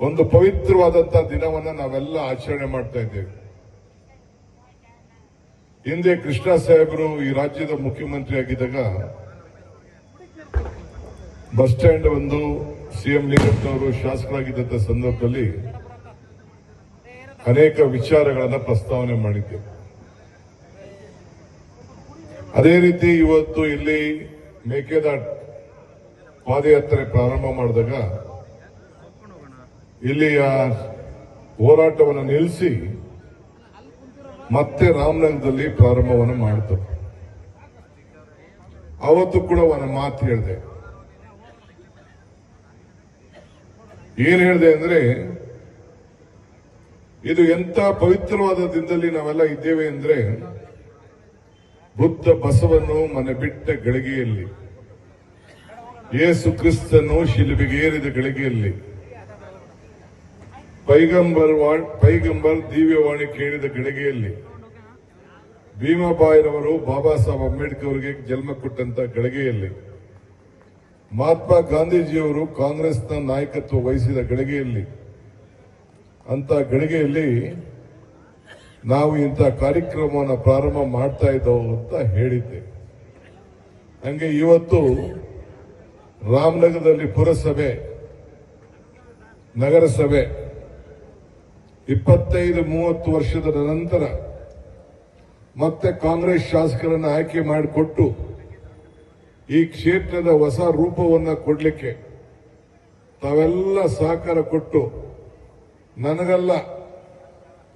ಒಂದು ಪವಿತ್ರವಾದಂತಹ ದಿನವನ್ನ ನಾವೆಲ್ಲ ಆಚರಣೆ ಮಾಡ್ತಾ ಇದ್ದೇವೆ. ಹಿಂದೆ ಕೃಷ್ಣ ಸಾಹೇಬರು ಈ ರಾಜ್ಯದ ಮುಖ್ಯಮಂತ್ರಿ ಆಗಿದ್ದಾಗ ಬಸ್ ಸ್ಟ್ಯಾಂಡ್ ಒಂದು ಸಿಎಂ ಲಿಂಗಪ್ಪನವರು ಶಾಸಕರಾಗಿದ್ದಂತ ಸಂದರ್ಭದಲ್ಲಿ ಅನೇಕ ವಿಚಾರಗಳನ್ನ ಪ್ರಸ್ತಾವನೆ ಮಾಡಿದ್ದೆ. ಅದೇ ರೀತಿ ಇವತ್ತು ಇಲ್ಲಿ ಮೇಕೆದಾಟ್ ಪಾದಯಾತ್ರೆ ಪ್ರಾರಂಭ ಮಾಡಿದಾಗ ಇಲ್ಲಿಯ ಹೋರಾಟವನ್ನು ನಿಲ್ಲಿಸಿ ಮತ್ತೆ ರಾಮನಗರದಲ್ಲಿ ಪ್ರಾರಂಭವನ್ನು ಮಾಡ್ತಾರೆ ಅವತ್ತು ಕೂಡ ಅವನ ಮಾತು ಹೇಳಿದೆ. ಏನ್ ಹೇಳಿದೆ ಅಂದ್ರೆ, ಇದು ಎಂತ ಪವಿತ್ರವಾದ ದಿನದಲ್ಲಿ ನಾವೆಲ್ಲ ಇದ್ದೇವೆ ಅಂದ್ರೆ, ಬುದ್ಧ ಬಸವನ್ನು ಮನೆ ಬಿಟ್ಟ ಗಳಿಗೆಯಲ್ಲಿ, ಯೇಸು ಕ್ರಿಸ್ತನು ಶಿಲುಬೆಗೇರಿದ ಗಳಿಗೆಯಲ್ಲಿ ಪೈಗಂಬರ್ ಪೈಗಂಬರ್ ದಿವ್ಯವಾಣಿ ಕೇಳಿದ ಗಳಿಗೆಯಲ್ಲಿ ಭೀಮಾಬಾಯಿರವರು ಬಾಬಾ ಸಾಹೇಬ್ ಅಂಬೇಡ್ಕರ್ ಅವರಿಗೆ ಜನ್ಮ ಕೊಟ್ಟಂತ ಗಳಿಗೆಯಲ್ಲಿ ಮಹಾತ್ಮ ಗಾಂಧೀಜಿಯವರು ಕಾಂಗ್ರೆಸ್ನ ನಾಯಕತ್ವ ವಹಿಸಿದ ಗಳಿಗೆಯಲ್ಲಿ ಅಂತ ಗಳಿಗೆಯಲ್ಲಿ ನಾವು ಇಂಥ ಕಾರ್ಯಕ್ರಮವನ್ನು ಪ್ರಾರಂಭ ಮಾಡ್ತಾ ಇದ್ದವು ಅಂತ ಹೇಳಿದ್ದೆ. ಹಂಗೆ ಇವತ್ತು ರಾಮನಗರದಲ್ಲಿ ಪುರಸಭೆ, ನಗರಸಭೆ ಇಪ್ಪತ್ತೈದು, ಮೂವತ್ತು ವರ್ಷದ ನಂತರ ಮತ್ತೆ ಕಾಂಗ್ರೆಸ್ ಶಾಸಕರನ್ನು ಆಯ್ಕೆ ಮಾಡಿಕೊಟ್ಟು ಈ ಕ್ಷೇತ್ರದ ಹೊಸ ರೂಪವನ್ನು ಕೊಡಲಿಕ್ಕೆ ತಾವೆಲ್ಲ ಸಹಕಾರ ಕೊಟ್ಟು ನನಗಲ್ಲ,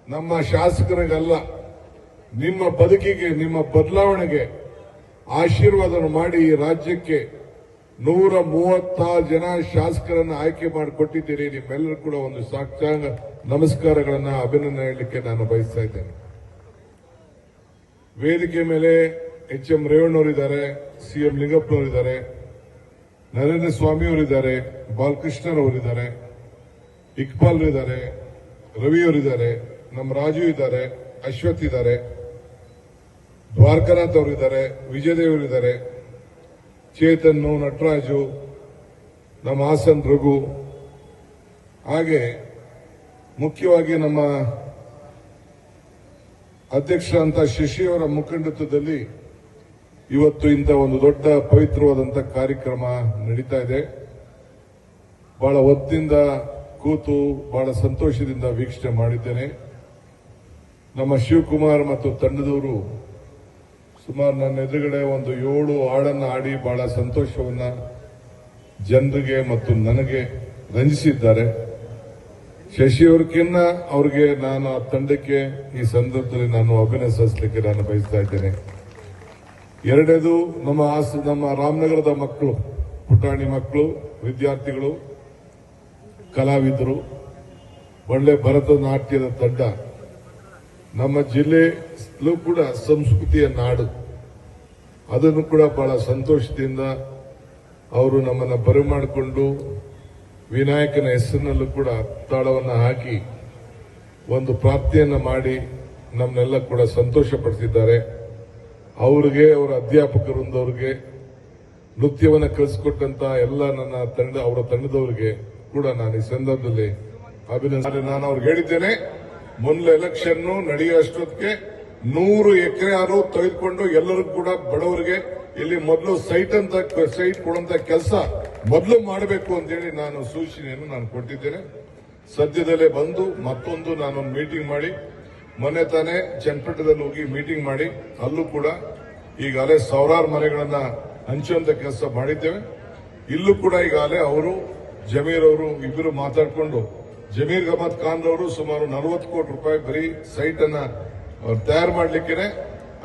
ನಮ್ಮ ಶಾಸಕರಿಗಲ್ಲ, ನಿಮ್ಮ ಬದುಕಿಗೆ, ನಿಮ್ಮ ಬದಲಾವಣೆಗೆ ಆಶೀರ್ವಾದ ಮಾಡಿ ಈ ರಾಜ್ಯಕ್ಕೆ ನೂರ ಮೂವತ್ತಾರು ಜನ ಶಾಸಕರನ್ನ ಆಯ್ಕೆ ಮಾಡಿಕೊಟ್ಟಿದ್ದೀರಿ ನಿಮ್ಮೆಲ್ಲರೂ ಕೂಡ ಒಂದು ಸಾಕ್ಷಾಂಗ ನಮಸ್ಕಾರಗಳನ್ನ ಅಭಿನಂದನೆ ಹೇಳಲಿಕ್ಕೆ ನಾನು ಬಯಸ್ತಾ ಇದ್ದೇನೆ. ವೇದಿಕೆ ಮೇಲೆ ಎಚ್ ಎಂ ರೇವಣ್ಣವರಿದ್ದಾರೆ, ಸಿಎಂ ಲಿಂಗಪ್ಪನವರಿದ್ದಾರೆ, ನರೇಂದ್ರ ಸ್ವಾಮಿಯವರಿದ್ದಾರೆ, ಬಾಲಕೃಷ್ಣರವರಿದ್ದಾರೆ ಇಕ್ಬಾಲ್ ಇದ್ದಾರೆ ರವಿಯವರಿದ್ದಾರೆ, ನಮ್ಮ ರಾಜು ಇದ್ದಾರೆ, ಅಶ್ವಥ್ ಇದ್ದಾರೆ, ದ್ವಾರಕನಾಥ್ ಅವರಿದ್ದಾರೆ ವಿಜಯದೇವರಿದ್ದಾರೆ ಚೇತನ್ನು ನಟರಾಜು ನಮ್ಮ ಹಾಸನ್ ರಘು. ಹಾಗೆ ಮುಖ್ಯವಾಗಿ ನಮ್ಮ ಅಧ್ಯಕ್ಷರಂತ ಶಶಿಯವರ ಮುಖಂಡತ್ವದಲ್ಲಿ ಇವತ್ತು ಇಂಥ ಒಂದು ದೊಡ್ಡ ಪವಿತ್ರವಾದಂಥ ಕಾರ್ಯಕ್ರಮ ನಡೀತಾ ಇದೆ. ಬಹಳ ಹೊತ್ತಿಂದ ಕೂತು ಬಹಳ ಸಂತೋಷದಿಂದ ವೀಕ್ಷಣೆ ಮಾಡಿದ್ದೇನೆ. ನಮ್ಮ ಶಿವಕುಮಾರ್ ಮತ್ತು ತಂಡದವರು ಸುಮಾರು ನನ್ನ ಎದುರುಗಡೆ ಒಂದು ಏಳು ಹಾಡನ್ನು ಆಡಿ ಬಹಳ ಸಂತೋಷವನ್ನ ಜನರಿಗೆ ಮತ್ತು ನನಗೆ ರಂಜಿಸಿದ್ದಾರೆ. ಶಶಿಯವ್ರಕ್ಕಿನ್ನ ಅವ್ರಿಗೆ ನಾನು ಆ ತಂಡಕ್ಕೆ ಈ ಸಂದರ್ಭದಲ್ಲಿ ನಾನು ಅಭಿನಂದಿಸಲಿಕ್ಕೆ ನಾನು ಬಯಸ್ತಾ ಇದ್ದೇನೆ. ಎರಡನೇದು ನಮ್ಮ ಆಸ್, ನಮ್ಮ ರಾಮನಗರದ ಮಕ್ಕಳು, ಪುಟಾಣಿ ಮಕ್ಕಳು, ವಿದ್ಯಾರ್ಥಿಗಳು, ಕಲಾವಿದರು. ಒಳ್ಳೆ ಭರತನಾಟ್ಯದ ತಂಡ. ನಮ್ಮ ಜಿಲ್ಲೆಯಲ್ಲೂ ಕೂಡ ಸಂಸ್ಕೃತಿಯ ನಾಡು. ಅದನ್ನು ಕೂಡ ಬಹಳ ಸಂತೋಷದಿಂದ ಅವರು ನಮ್ಮನ್ನು ಬರಮಾಡಿಕೊಂಡು ವಿನಾಯಕನ ಹೆಸರಿನಲ್ಲೂ ಕೂಡ ತಾಳವನ್ನು ಹಾಕಿ ಒಂದು ಪ್ರಾಪ್ತಿಯನ್ನು ಮಾಡಿ ನಮ್ಮನ್ನೆಲ್ಲ ಕೂಡ ಸಂತೋಷಪಡಿಸಿದ್ದಾರೆ ಅವರಿಗೆ, ಅವರ ಅಧ್ಯಾಪಕರೊಂದವ್ರಿಗೆ ನೃತ್ಯವನ್ನು ಕಲಿಸಿಕೊಟ್ಟಂತ ಎಲ್ಲ ನನ್ನ ತಂಡ, ಅವರ ತಂಡದವರಿಗೆ ಕೂಡ ನಾನು ಈ ಸಂದರ್ಭದಲ್ಲಿ ಅಭಿನಂದನೆ. ನಾನು ಅವ್ರಿಗೆ ಹೇಳಿದ್ದೇನೆ, ಮೊದಲ ಎಲೆಕ್ಷನ್ ನಡೆಯುವಷ್ಟೊತ್ತಿಗೆ ನೂರು ಎಕರೆ ಆರು ತೆಗೆದುಕೊಂಡು ಎಲ್ಲರಿಗೂ ಕೂಡ ಬಡವರಿಗೆ ಇಲ್ಲಿ ಮೊದಲು ಸೈಟ್ ಅಂತ ಸೈಟ್ ಕೊಡುವಂತ ಕೆಲಸ ಮೊದಲು ಮಾಡಬೇಕು ಅಂತೇಳಿ ನಾನು ಸೂಚನೆಯನ್ನು ನಾನು ಕೊಟ್ಟಿದ್ದೇನೆ. ಸದ್ಯದಲ್ಲೇ ಬಂದು ಮತ್ತೊಂದು ನಾನು ಮೀಟಿಂಗ್ ಮಾಡಿ, ಮೊನ್ನೆ ತಾನೇ ಚನ್ನಪಟ್ಟಣದಲ್ಲಿ ಹೋಗಿ ಮೀಟಿಂಗ್ ಮಾಡಿ, ಅಲ್ಲೂ ಕೂಡ ಈಗಾಗಲೇ ಸಾವಿರಾರು ಮನೆಗಳನ್ನ ಹಂಚುವಂತ ಕೆಲಸ ಮಾಡಿದ್ದೇವೆ. ಇಲ್ಲೂ ಕೂಡ ಈಗಾಗಲೇ ಅವರು, ಜಮೀರ್ ಅವರು ಇಬ್ಬರು ಮಾತಾಡಿಕೊಂಡು, ಜಮೀರ್ ಅಹಮದ್ ಖಾನ್ ಅವರು ಸುಮಾರು ನಲವತ್ತು ಕೋಟಿ ರೂಪಾಯಿ ಬರೀ ಸೈಟ್ ಅನ್ನ ಅವ್ರು ತಯಾರು ಮಾಡಲಿಕ್ಕೆ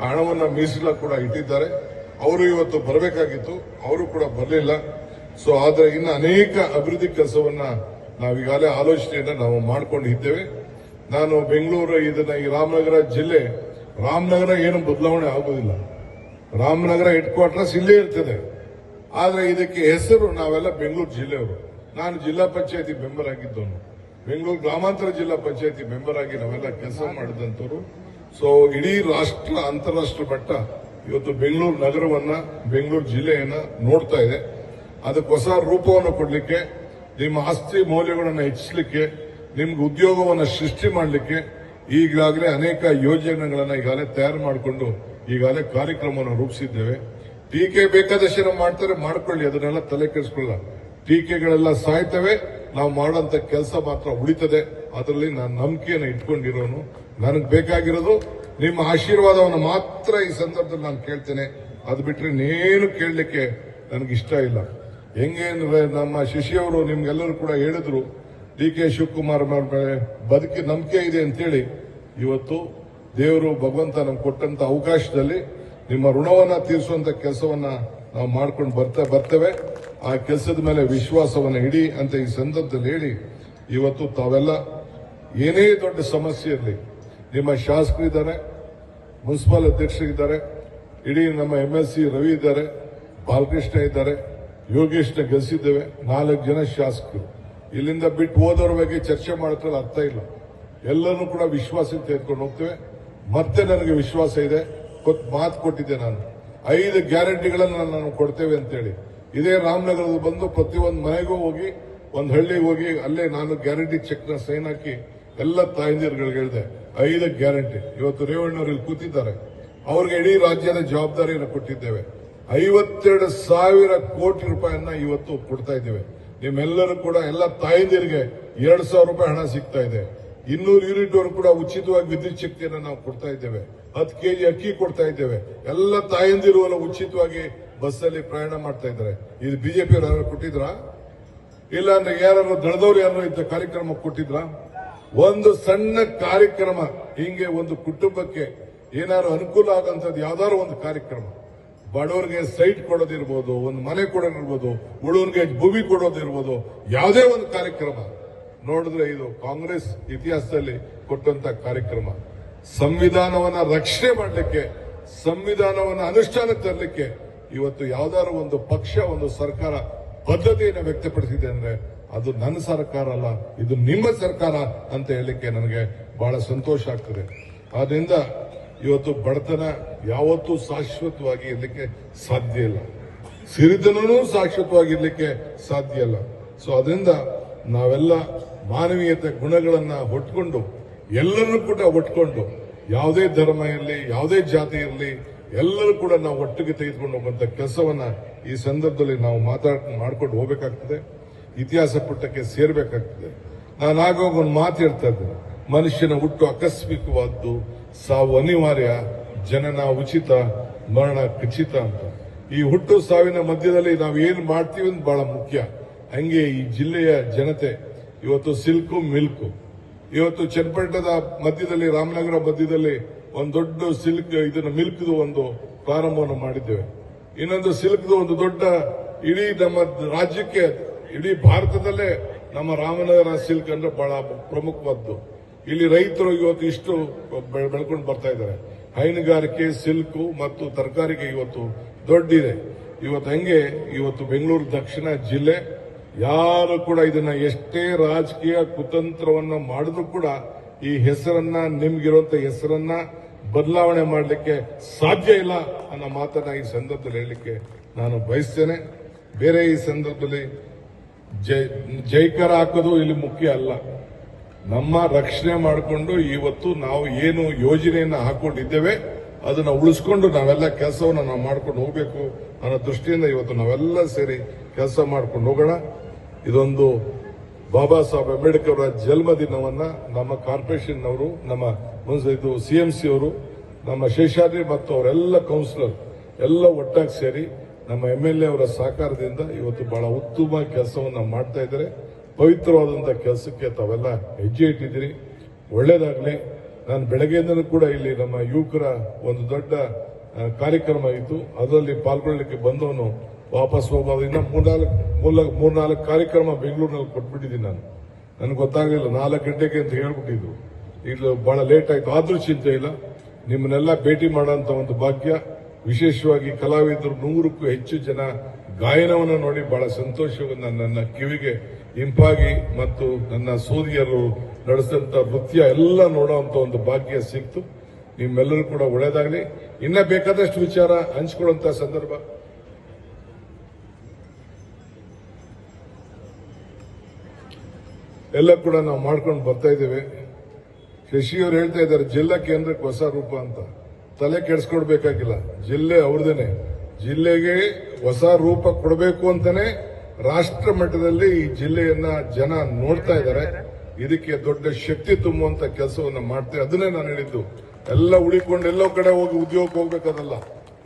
ಹಣವನ್ನು ಮೀಸಲ ಕೂಡ ಇಟ್ಟಿದ್ದಾರೆ. ಅವರು ಇವತ್ತು ಬರಬೇಕಾಗಿತ್ತು. ಅವರು ಕೂಡ ಬರಲಿಲ್ಲ. ಸೊ ಆದರೆ ಇನ್ನು ಅನೇಕ ಅಭಿವೃದ್ಧಿ ಕೆಲಸವನ್ನ ನಾವೀಗಾಗಲೇ ಆಲೋಚನೆಯನ್ನು ನಾವು ಮಾಡ್ಕೊಂಡಿದ್ದೇವೆ ನಾನು ಬೆಂಗಳೂರು, ಇದನ್ನ ಈ ರಾಮನಗರ ಜಿಲ್ಲೆ, ರಾಮನಗರ ಏನು ಬದಲಾವಣೆ ಆಗೋದಿಲ್ಲ. ರಾಮನಗರ ಹೆಡ್ ಕ್ವಾರ್ಟರ್ಸ್ ಇಲ್ಲೇ ಇರ್ತದೆ. ಆದರೆ ಇದಕ್ಕೆ ಹೆಸರು ನಾವೆಲ್ಲ ಬೆಂಗಳೂರು ಜಿಲ್ಲೆಯವರು. ನಾನು ಜಿಲ್ಲಾ ಪಂಚಾಯತಿ ಮೆಂಬರ್ ಆಗಿದ್ದವನು. ಬೆಂಗಳೂರು ಗ್ರಾಮಾಂತರ ಜಿಲ್ಲಾ ಪಂಚಾಯತಿ ಮೆಂಬರ್ ಆಗಿ ನಾವೆಲ್ಲ ಕೆಲಸ ಮಾಡಿದಂತವರು ಸೊ ಇಡೀ ರಾಷ್ಟ್ರ, ಅಂತಾರಾಷ್ಟ್ರ ಮಟ್ಟ ಇವತ್ತು ಬೆಂಗಳೂರು ನಗರವನ್ನ, ಬೆಂಗಳೂರು ಜಿಲ್ಲೆಯನ್ನ ನೋಡ್ತಾ ಇದೆ. ಅದಕ್ಕೆ ಹೊಸ ರೂಪವನ್ನು ಕೊಡಲಿಕ್ಕೆ, ನಿಮ್ಮ ಆಸ್ತಿ ಮೌಲ್ಯಗಳನ್ನು ಹೆಚ್ಚಿಸಲಿಕ್ಕೆ, ನಿಮ್ಗೆ ಉದ್ಯೋಗವನ್ನು ಸೃಷ್ಟಿ ಮಾಡಲಿಕ್ಕೆ ಈಗಾಗಲೇ ಅನೇಕ ಯೋಜನೆಗಳನ್ನು ಈಗಾಗಲೇ ತಯಾರು ಮಾಡಿಕೊಂಡು ಈಗಾಗಲೇ ಕಾರ್ಯಕ್ರಮವನ್ನು ರೂಪಿಸಿದ್ದೇವೆ. ಟೀಕೆ ಬೇಕಾದಷ್ಟು ನಾವು ಮಾಡ್ತಾರೆ, ಮಾಡ್ಕೊಳ್ಳಿ, ಅದನ್ನೆಲ್ಲ ತಲೆ ಕೆಡಿಸ್ಕೊಳ್ಳ ಟೀಕೆಗಳೆಲ್ಲ ಸಾಯ್ತವೆ, ನಾವು ಮಾಡುವಂತ ಕೆಲಸ ಮಾತ್ರ ಉಳಿತದೆ. ಅದರಲ್ಲಿ ನಾನು ನಂಬಿಕೆಯನ್ನು ಇಟ್ಕೊಂಡಿರೋನು. ನನಗೆ ಬೇಕಾಗಿರೋದು ನಿಮ್ಮ ಆಶೀರ್ವಾದವನ್ನು ಮಾತ್ರ ಈ ಸಂದರ್ಭದಲ್ಲಿ ನಾನು ಕೇಳ್ತೇನೆ. ಅದು ಬಿಟ್ಟರೆ ಇನ್ನೇನು ಕೇಳಲಿಕ್ಕೆ ನನಗೆ ಇಷ್ಟ ಇಲ್ಲ. ಹೆಂಗೆ ನಮ್ಮ ಶಶಿಯವರು ನಿಮ್ಗೆಲ್ಲರೂ ಕೂಡ ಹೇಳಿದ್ರು, ಡಿ ಕೆ ಶಿವಕುಮಾರ್ ಮೇಲೆ ಬದುಕಿ ನಂಬಿಕೆ ಇದೆ ಅಂತೇಳಿ. ಇವತ್ತು ದೇವರು ಭಗವಂತ ನಮ್ಗೆ ಕೊಟ್ಟಂತ ಅವಕಾಶದಲ್ಲಿ ನಿಮ್ಮ ಋಣವನ್ನ ತೀರಿಸುವಂತ ಕೆಲಸವನ್ನ ನಾವು ಮಾಡ್ಕೊಂಡು ಬರ್ತಾ ಬರ್ತೇವೆ. ಆ ಕೆಲಸದ ಮೇಲೆ ವಿಶ್ವಾಸವನ್ನ ಇಡಿ ಅಂತ ಈ ಸಂದರ್ಭದಲ್ಲಿ ಹೇಳಿ, ಇವತ್ತು ತಾವೆಲ್ಲ ಏನೇ ದೊಡ್ಡ ಸಮಸ್ಯೆ ಇರಲಿ ನಿಮ್ಮ ಶಾಸಕರಿದ್ದಾರೆ ಮುನ್ಸಿಪಲ್ ಅಧ್ಯಕ್ಷರಿದ್ದಾರೆ ಇಡೀ ನಮ್ಮ ಎಂ ಎಸ್ ಸಿ ರವಿ ಇದ್ದಾರೆ, ಬಾಲಕೃಷ್ಣ ಇದ್ದಾರೆ ಯೋಗೇಶ್ನ ಗೆಲ್ಸಿದ್ದೇವೆ ನಾಲ್ಕು ಜನ ಶಾಸಕರು. ಇಲ್ಲಿಂದ ಬಿಟ್ಟು ಹೋದವರ ಬಗ್ಗೆ ಚರ್ಚೆ ಮಾಡೋದ್ರಲ್ಲಿ ಅರ್ಥ ಇಲ್ಲ. ಎಲ್ಲರೂ ಕೂಡ ವಿಶ್ವಾಸಕ್ಕೆ ತೆಗೆದುಕೊಂಡು ಹೋಗ್ತೇವೆ. ಮತ್ತೆ ನನಗೆ ವಿಶ್ವಾಸ ಇದೆ. ಕೊತ್ ಮಾತು ಕೊಟ್ಟಿದ್ದೆ ನಾನು. ಐದು ಗ್ಯಾರಂಟಿಗಳನ್ನು ನಾನು ಕೊಡ್ತೇವೆ ಅಂತೇಳಿ. ಇದೇ ರಾಮನಗರದ ಬಂದು ಪ್ರತಿಯೊಂದು ಮನೆಗೂ ಹೋಗಿ, ಒಂದು ಹಳ್ಳಿಗೆ ಹೋಗಿ ಅಲ್ಲೇ ನಾನು ಗ್ಯಾರಂಟಿ ಚೆಕ್ನ ಸೈನ್ ಹಾಕಿ ಎಲ್ಲ ತಾಯಂದಿರ್ಗಳಿಗೆ ಹೇಳಿದೆ, ಐದು ಗ್ಯಾರಂಟಿ. ಇವತ್ತು ರೇವಣ್ಣವರು ಇಲ್ಲಿ ಕೂತಿದ್ದಾರೆ. ಅವ್ರಿಗೆ ಇಡೀ ರಾಜ್ಯದ ಜವಾಬ್ದಾರಿಯನ್ನು ಕೊಟ್ಟಿದ್ದೇವೆ. ಐವತ್ತೆರಡು ಸಾವಿರ ಕೋಟಿ ರೂಪಾಯಿಯನ್ನ ಇವತ್ತು ಕೊಡ್ತಾ ಇದ್ದೇವೆ. ನಿಮ್ಮೆಲ್ಲರೂ ಕೂಡ ಎಲ್ಲ ತಾಯಂದಿರಿಗೆ ಎರಡು ಸಾವಿರ ರೂಪಾಯಿ ಹಣ ಸಿಗ್ತಾ ಇದೆ. ಇನ್ನೂರು ಯೂನಿಟ್ ವರೆಗೂ ಕೂಡ ಉಚಿತವಾಗಿ ವಿದ್ಯುತ್ ಶಕ್ತಿಯನ್ನು ನಾವು ಕೊಡ್ತಾ ಇದ್ದೇವೆ. ಹತ್ತು ಕೆಜಿ ಅಕ್ಕಿ ಕೊಡ್ತಾ ಇದ್ದೇವೆ. ಎಲ್ಲ ತಾಯಂದಿರು ಉಚಿತವಾಗಿ ಬಸ್ಸಲ್ಲಿ ಪ್ರಯಾಣ ಮಾಡ್ತಾ ಇದ್ದಾರೆ. ಇದು ಬಿಜೆಪಿ ಯಾರು ಕೊಟ್ಟಿದ್ರಾ? ಇಲ್ಲ ಅಂದ್ರೆ ಯಾರು ದಳದವ್ರು ಯಾರು ಇದ್ದ ಕಾರ್ಯಕ್ರಮ ಕೊಟ್ಟಿದ್ರಾ? ಒಂದು ಸಣ್ಣ ಕಾರ್ಯಕ್ರಮ, ಹಿಂಗೆ ಒಂದು ಕುಟುಂಬಕ್ಕೆ ಏನಾದ್ರು ಅನುಕೂಲ ಆಗಂತದ್ದು ಯಾವ್ದಾದ್ರು ಒಂದು ಕಾರ್ಯಕ್ರಮ. ಬಡವರಿಗೆ ಸೈಟ್ ಕೊಡೋದಿರ್ಬೋದು, ಒಂದು ಮನೆ ಕೊಡೋದಿರ್ಬೋದು, ಉಳುವರಿಗೆ ಭೂಮಿ ಕೊಡೋದಿರ್ಬೋದು, ಯಾವುದೇ ಒಂದು ಕಾರ್ಯಕ್ರಮ. ನೋಡಿದ್ರೆ ಇದು ಕಾಂಗ್ರೆಸ್ ಇತಿಹಾಸದಲ್ಲಿ ಕೊಟ್ಟಂತ ಕಾರ್ಯಕ್ರಮ. ಸಂವಿಧಾನವನ್ನ ರಕ್ಷಣೆ ಮಾಡಲಿಕ್ಕೆ, ಸಂವಿಧಾನವನ್ನ ಅನುಷ್ಠಾನ ತರಲಿಕ್ಕೆ ಇವತ್ತು ಯಾವ್ದಾದ್ರು ಒಂದು ಪಕ್ಷ, ಒಂದು ಸರ್ಕಾರ ಬದ್ಧತೆಯನ್ನು ವ್ಯಕ್ತಪಡಿಸಿದೆ ಅಂದ್ರೆ ಅದು ನನ್ನ ಸರ್ಕಾರ ಅಲ್ಲ, ಇದು ನಿಮ್ಮ ಸರ್ಕಾರ ಅಂತ ಹೇಳಲಿಕ್ಕೆ ನನಗೆ ಬಹಳ ಸಂತೋಷ ಆಗ್ತದೆ. ಆದ್ರಿಂದ ಇವತ್ತು ಬಡತನ ಯಾವತ್ತೂ ಶಾಶ್ವತವಾಗಿ ಇರಲಿಕ್ಕೆ ಸಾಧ್ಯ ಇಲ್ಲ. ಸಿರಿತನೂ ಶಾಶ್ವತವಾಗಿರ್ಲಿಕ್ಕೆ ಸಾಧ್ಯ ಇಲ್ಲ. ಸೊ ಅದರಿಂದ ನಾವೆಲ್ಲ ಮಾನವೀಯತೆ ಗುಣಗಳನ್ನ ಹೊಟ್ಕೊಂಡು ಎಲ್ಲರನ್ನೂ ಕೂಡ ಒಟ್ಕೊಂಡು, ಯಾವುದೇ ಧರ್ಮ ಇರಲಿ, ಯಾವುದೇ ಜಾತಿ ಇರಲಿ, ಎಲ್ಲರೂ ಕೂಡ ನಾವು ಒಟ್ಟಿಗೆ ತೆಗೆದುಕೊಂಡು ಹೋಗುವಂತ ಕೆಲಸವನ್ನ ಈ ಸಂದರ್ಭದಲ್ಲಿ ನಾವು ಮಾತಾಡ್, ಮಾಡ್ಕೊಂಡು ಹೋಗ್ಬೇಕಾಗ್ತದೆ. ಇತಿಹಾಸ ಪುಟಕ್ಕೆ ಸೇರ್ಬೇಕಾಗ್ತದೆ. ನಾನು ಆಗಾಗ ಒಂದು ಮಾತು ಹೇಳ್ತಾ ಇದ್ದೆ. ಮನುಷ್ಯನ ಹುಟ್ಟು ಆಕಸ್ಮಿಕವಾದ್ದು ಸಾವು ಅನಿವಾರ್ಯ, ಜನನ ಉಚಿತ, ಮರಣ ಖಚಿತ ಅಂತ. ಈ ಹುಟ್ಟು ಸಾವಿನ ಮಧ್ಯದಲ್ಲಿ ನಾವು ಏನು ಮಾಡ್ತೀವಿ ಅಂತ ಬಹಳ ಮುಖ್ಯ. ಹಂಗೆ ಈ ಜಿಲ್ಲೆಯ ಜನತೆ, ಇವತ್ತು ಸಿಲ್ಕು ಮಿಲ್ಕು. ಇವತ್ತು ಚನ್ನಪಟ್ಟಣದ ಮಧ್ಯದಲ್ಲಿ, ರಾಮನಗರ ಮಧ್ಯದಲ್ಲಿ ಒಂದು ದೊಡ್ಡ ಸಿಲ್ಕ್, ಇದನ್ನ ಮಿಲ್ಕ್ದು ಒಂದು ಪ್ರಾರಂಭವನ್ನು ಮಾಡಿದ್ದೇವೆ. ಇನ್ನೊಂದು ಸಿಲ್ಕ್ದು ಒಂದು ದೊಡ್ಡ, ಇಡೀ ನಮ್ಮ ರಾಜ್ಯಕ್ಕೆ ಇಡೀ ಭಾರತದಲ್ಲೇ ನಮ್ಮ ರಾಮನಗರ ಸಿಲ್ಕ್ ಅಂದ್ರೆ ಬಹಳ ಪ್ರಮುಖವಾದ್ದು. ಇಲ್ಲಿ ರೈತರು ಇವತ್ತು ಇಷ್ಟು ಬೆಳ್- ಬೆಳ್ಕೊಂಡು ಬರ್ತಾ ಇದ್ದಾರೆ. ಹೈನುಗಾರಿಕೆ, ಸಿಲ್ಕು ಮತ್ತು ತರಕಾರಿಗೆ ಇವತ್ತು ದೊಡ್ಡಿದೆ. ಇವತ್ತು ಹಂಗೆ ಇವತ್ತು ಬೆಂಗಳೂರು ದಕ್ಷಿಣ ಜಿಲ್ಲೆ ಯಾರು ಕೂಡ ಇದನ್ನ ಎಷ್ಟೇ ರಾಜಕೀಯ ಕುತಂತ್ರವನ್ನ ಮಾಡಿದ್ರು ಕೂಡ ಈ ಹೆಸರನ್ನ, ನಿಮ್ಗಿರುವಂತ ಹೆಸರನ್ನ ಬದಲಾವಣೆ ಮಾಡಲಿಕ್ಕೆ ಸಾಧ್ಯ ಇಲ್ಲ ಅನ್ನೋ ಮಾತನ್ನ ಈ ಸಂದರ್ಭದಲ್ಲಿ ಹೇಳಲಿಕ್ಕೆ ನಾನು ಬಯಸ್ತೇನೆ. ಬೇರೆ ಈ ಸಂದರ್ಭದಲ್ಲಿ ಜೈ, ಜೈಕಾರ ಹಾಕೋದು ಇಲ್ಲಿ ಮುಖ್ಯ ಅಲ್ಲ. ನಮ್ಮ ರಕ್ಷಣೆ ಮಾಡಿಕೊಂಡು ಇವತ್ತು ನಾವು ಏನು ಯೋಜನೆಯನ್ನ ಹಾಕೊಂಡಿದ್ದೇವೆ, ಅದನ್ನ ಉಳಿಸ್ಕೊಂಡು ನಾವೆಲ್ಲ ಕೆಲಸವನ್ನು ನಾವು ಮಾಡ್ಕೊಂಡು ಹೋಗಬೇಕು ಅನ್ನೋ ದೃಷ್ಟಿಯಿಂದ ಇವತ್ತು ನಾವೆಲ್ಲ ಸೇರಿ ಕೆಲಸ ಮಾಡ್ಕೊಂಡು ಹೋಗೋಣ. ಇದೊಂದು ಬಾಬಾ ಸಾಹೇಬ್ ಅಂಬೇಡ್ಕರ್ ಅವರ ಜನ್ಮದಿನವನ್ನ ನಮ್ಮ ಕಾರ್ಪೊರೇಷನ್ ಅವರು ನಮ್ಮ ಸಿ ಇದು ಸಿಎಂಸಿ ಅವರು, ನಮ್ಮ ಶೇಷಾದ್ರಿ ಮತ್ತು ಅವರೆಲ್ಲ ಕೌನ್ಸಿಲರ್ ಎಲ್ಲ ಒಟ್ಟಾಗಿ ಸೇರಿ ನಮ್ಮ ಎಂ ಎಲ್ ಎ ಅವರ ಸಹಕಾರದಿಂದ ಇವತ್ತು ಬಹಳ ಉತ್ತಮ ಕೆಲಸವನ್ನು ಮಾಡ್ತಾ ಇದ್ದಾರೆ. ಪವಿತ್ರವಾದಂಥ ಕೆಲಸಕ್ಕೆ ತಾವೆಲ್ಲ ಹೆಜ್ಜೆ ಇಟ್ಟಿದ್ದೀರಿ. ಒಳ್ಳೇದಾಗ್ಲಿ. ನಾನು ಬೆಳಗ್ಗೆಯಿಂದಲೂ ಕೂಡ ಇಲ್ಲಿ ನಮ್ಮ ಯುವಕರ ಒಂದು ದೊಡ್ಡ ಕಾರ್ಯಕ್ರಮ ಇತ್ತು. ಅದರಲ್ಲಿ ಪಾಲ್ಗೊಳ್ಳಲಿಕ್ಕೆ ಬಂದವನು ವಾಪಸ್ ಹೋಗೋದು ಇನ್ನ ಮೂರ್ನಾಲ್ಕು ಮೂರ್ನಾಲ್ಕು ಕಾರ್ಯಕ್ರಮ ಬೆಂಗಳೂರಿನಲ್ಲಿ ಕೊಟ್ಬಿಟ್ಟಿದ್ದೀನಿ ನಾನು. ನನಗೆ ಗೊತ್ತಾಗಲಿಲ್ಲ. ನಾಲ್ಕು ಗಂಟೆಗೆ ಅಂತ ಹೇಳ್ಬಿಟ್ಟಿದ್ರು. ಇಲ್ಲಿ ಬಹಳ ಲೇಟ್ ಆಯ್ತು. ಆದ್ರೂ ಚಿಂತೆ ಇಲ್ಲ. ನಿಮ್ಮನ್ನೆಲ್ಲ ಭೇಟಿ ಮಾಡೋಂಥ ಒಂದು ಭಾಗ್ಯ. ವಿಶೇಷವಾಗಿ ಕಲಾವಿದರು ನೂರಕ್ಕೂ ಹೆಚ್ಚು ಜನ ಗಾಯನವನ್ನು ನೋಡಿ ಬಹಳ ಸಂತೋಷವನ್ನು ನನ್ನ ಕಿವಿಗೆ ಇಂಪಾಗಿ ಮತ್ತು ನನ್ನ ಸೂರ್ಯರು ನಡೆಸಿದಂತ ನೃತ್ಯ ಎಲ್ಲ ನೋಡುವಂತ ಒಂದು ಭಾಗ್ಯ ಸಿಕ್ತು. ನಿಮ್ಮೆಲ್ಲರೂ ಕೂಡ ಒಳ್ಳೇದಾಗಲಿ ಇನ್ನ ಬೇಕಾದಷ್ಟು ವಿಚಾರ ಹಂಚ್ಕೊಳ್ಳುವಂತ ಸಂದರ್ಭ. ಎಲ್ಲ ಕೂಡ ನಾವು ಮಾಡ್ಕೊಂಡು ಬರ್ತಾ ಇದ್ದೇವೆ. ಶಶಿಯವರು ಹೇಳ್ತಾ ಇದ್ದಾರೆ, ಜಿಲ್ಲಾ ಕೇಂದ್ರಕ್ಕೆ ಹೊಸ ರೂಪ ಅಂತ. ತಲೆ ಕೆಡಿಸ್ಕೊಡ್ಬೇಕಾಗಿಲ್ಲ. ಜಿಲ್ಲೆ ಅವ್ರದೇನೆ. ಜಿಲ್ಲೆಗೆ ಹೊಸ ರೂಪ ಕೊಡಬೇಕು ಅಂತಾನೆ ರಾಷ್ಟ್ರ ಮಟ್ಟದಲ್ಲಿ ಈ ಜಿಲ್ಲೆಯನ್ನ ಜನ ನೋಡ್ತಾ ಇದ್ದಾರೆ. ಇದಕ್ಕೆ ದೊಡ್ಡ ಶಕ್ತಿ ತುಂಬುವಂತ ಕೆಲಸವನ್ನು ಮಾಡ್ತೇವೆ ಅದನ್ನೇ ನಾನು ಹೇಳಿದ್ದು. ಎಲ್ಲ ಉಳಿಕೊಂಡು ಎಲ್ಲೋ ಕಡೆ ಹೋಗಿ ಉದ್ಯೋಗ ಹೋಗ್ಬೇಕಾದಲ್ಲ.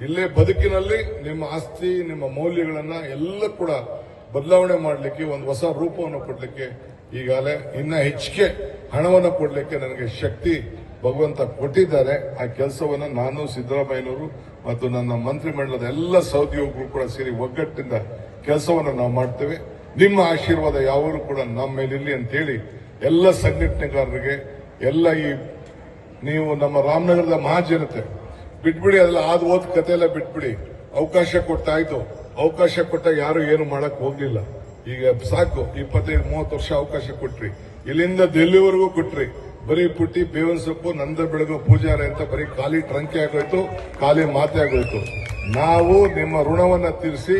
ಇಲ್ಲೇ ಬದುಕಿನಲ್ಲಿ ನಿಮ್ಮ ಆಸ್ತಿ, ನಿಮ್ಮ ಮೌಲ್ಯಗಳನ್ನ ಎಲ್ಲ ಕೂಡ ಬದಲಾವಣೆ ಮಾಡಲಿಕ್ಕೆ, ಒಂದು ಹೊಸ ರೂಪವನ್ನು ಕೊಡಲಿಕ್ಕೆ ಈಗಾಗಲೇ ಇನ್ನ ಹೆಚ್ಚಿಗೆ ಹಣವನ್ನು ಕೊಡಲಿಕ್ಕೆ ನನಗೆ ಶಕ್ತಿ ಭಗವಂತ ಕೊಟ್ಟಿದ್ದಾರೆ. ಆ ಕೆಲಸವನ್ನು ನಾನು, ಸಿದ್ದರಾಮಯ್ಯನವರು ಮತ್ತು ನನ್ನ ಮಂತ್ರಿಮಂಡಲದ ಎಲ್ಲ ಸಹೋದ್ಯೋಗಿಗಳು ಕೂಡ ಸೇರಿ ಒಗ್ಗಟ್ಟಿಂದ ಕೆಲಸವನ್ನು ನಾವು ಮಾಡ್ತೇವೆ. ನಿಮ್ಮ ಆಶೀರ್ವಾದ ಯಾವಾಗಲೂ ಕೂಡ ನಮ್ಮ ಮೇಲಿರಲಿ ಅಂತೇಳಿ ಎಲ್ಲ ಸಂಘಟನೆಗಾರರಿಗೆ, ಎಲ್ಲ ಈ ನೀವು ನಮ್ಮ ರಾಮನಗರದ ಮಹಾಜನತೆ, ಬಿಟ್ಬಿಡಿ, ಅದೆಲ್ಲ ಆದ್ ಓದ್ ಕತೆ ಎಲ್ಲ ಬಿಟ್ಬಿಡಿ. ಅವಕಾಶ ಕೊಟ್ಟಾಯ್ತು ಅವಕಾಶ ಕೊಟ್ಟ ಯಾರು ಏನು ಮಾಡಕ್ ಹೋಗ್ಲಿಲ್ಲ. ಈಗ ಸಾಕು, ಇಪ್ಪತ್ತೈದು, ಮೂವತ್ತು ವರ್ಷ ಅವಕಾಶ ಕೊಟ್ರಿ. ಇಲ್ಲಿಂದ ದೆಲ್ಲಿವರೆಗೂ ಕೊಟ್ರಿ. ಬರೀ ಪುಟ್ಟಿ, ಬೇವಿನ ಸೊಪ್ಪು, ನಂದ ಬೆಳಗು, ಪೂಜಾರಿ ಅಂತ ಬರೀ ಖಾಲಿ ಟ್ರಂಕಿ ಆಗೋಯ್ತು, ಖಾಲಿ ಮಾತೆ ಆಗೋಯ್ತು. ನಾವು ನಿಮ್ಮ ಋಣವನ್ನ ತೀರಿಸಿ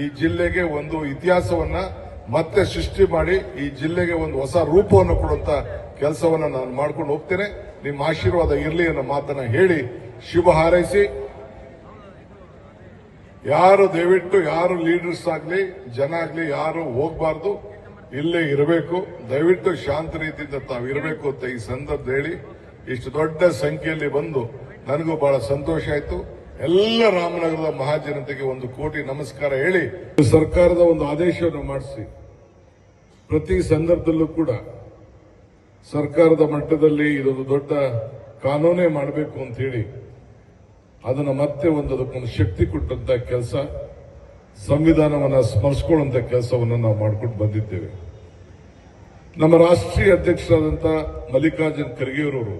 ಈ ಜಿಲ್ಲೆಗೆ ಒಂದು ಇತಿಹಾಸವನ್ನ ಮತ್ತೆ ಸೃಷ್ಟಿ ಮಾಡಿ ಈ ಜಿಲ್ಲೆಗೆ ಒಂದು ಹೊಸ ರೂಪವನ್ನು ಕೊಡುವಂತ ಕೆಲಸವನ್ನ ನಾನು ಮಾಡ್ಕೊಂಡು ಹೋಗ್ತೇನೆ. ನಿಮ್ಮ ಆಶೀರ್ವಾದ ಇರಲಿ ಅನ್ನೋ ಮಾತನ್ನ ಹೇಳಿ ಶುಭ ಹಾರೈಸಿ. ಯಾರು ದಯವಿಟ್ಟು, ಯಾರು ಲೀಡರ್ಸ್ ಆಗ್ಲಿ, ಜನ ಆಗ್ಲಿ, ಯಾರು ಹೋಗ್ಬಾರ್ದು. ಇಲ್ಲೇ ಇರಬೇಕು. ದಯವಿಟ್ಟು ಶಾಂತ ರೀತಿಯಿಂದ ತಾವು ಇರಬೇಕು ಅಂತ ಈ ಸಂದರ್ಭ ಹೇಳಿ ಇಷ್ಟು ದೊಡ್ಡ ಸಂಖ್ಯೆಯಲ್ಲಿ ಬಂದು ನನಗೂ ಬಹಳ ಸಂತೋಷ ಆಯಿತು. ಎಲ್ಲ ರಾಮನಗರದ ಮಹಾಜನತೆಗೆ ಒಂದು ಕೋಟಿ ನಮಸ್ಕಾರ ಹೇಳಿ ಸರ್ಕಾರದ ಒಂದು ಆದೇಶವನ್ನು ಮಾಡಿಸಿ. ಪ್ರತಿ ಸಂದರ್ಭದಲ್ಲೂ ಕೂಡ ಸರ್ಕಾರದ ಮಟ್ಟದಲ್ಲಿ ಇದೊಂದು ದೊಡ್ಡ ಕಾನೂನೇ ಮಾಡಬೇಕು ಅಂತ ಹೇಳಿ ಅದನ್ನು ಮತ್ತೆ ಒಂದು ಅದಕ್ಕೊಂದು ಶಕ್ತಿ ಕೊಟ್ಟಂತ ಕೆಲಸ, ಸಂವಿಧಾನವನ್ನು ಸ್ಮರಿಸಿಕೊಳ್ಳುವಂತ ಕೆಲಸವನ್ನು ನಾವು ಮಾಡ್ಕೊಂಡು ಬಂದಿದ್ದೇವೆ. ನಮ್ಮ ರಾಷ್ಟ್ರೀಯ ಅಧ್ಯಕ್ಷರಾದಂಥ ಮಲ್ಲಿಕಾರ್ಜುನ್ ಖರ್ಗೆಯವರವರು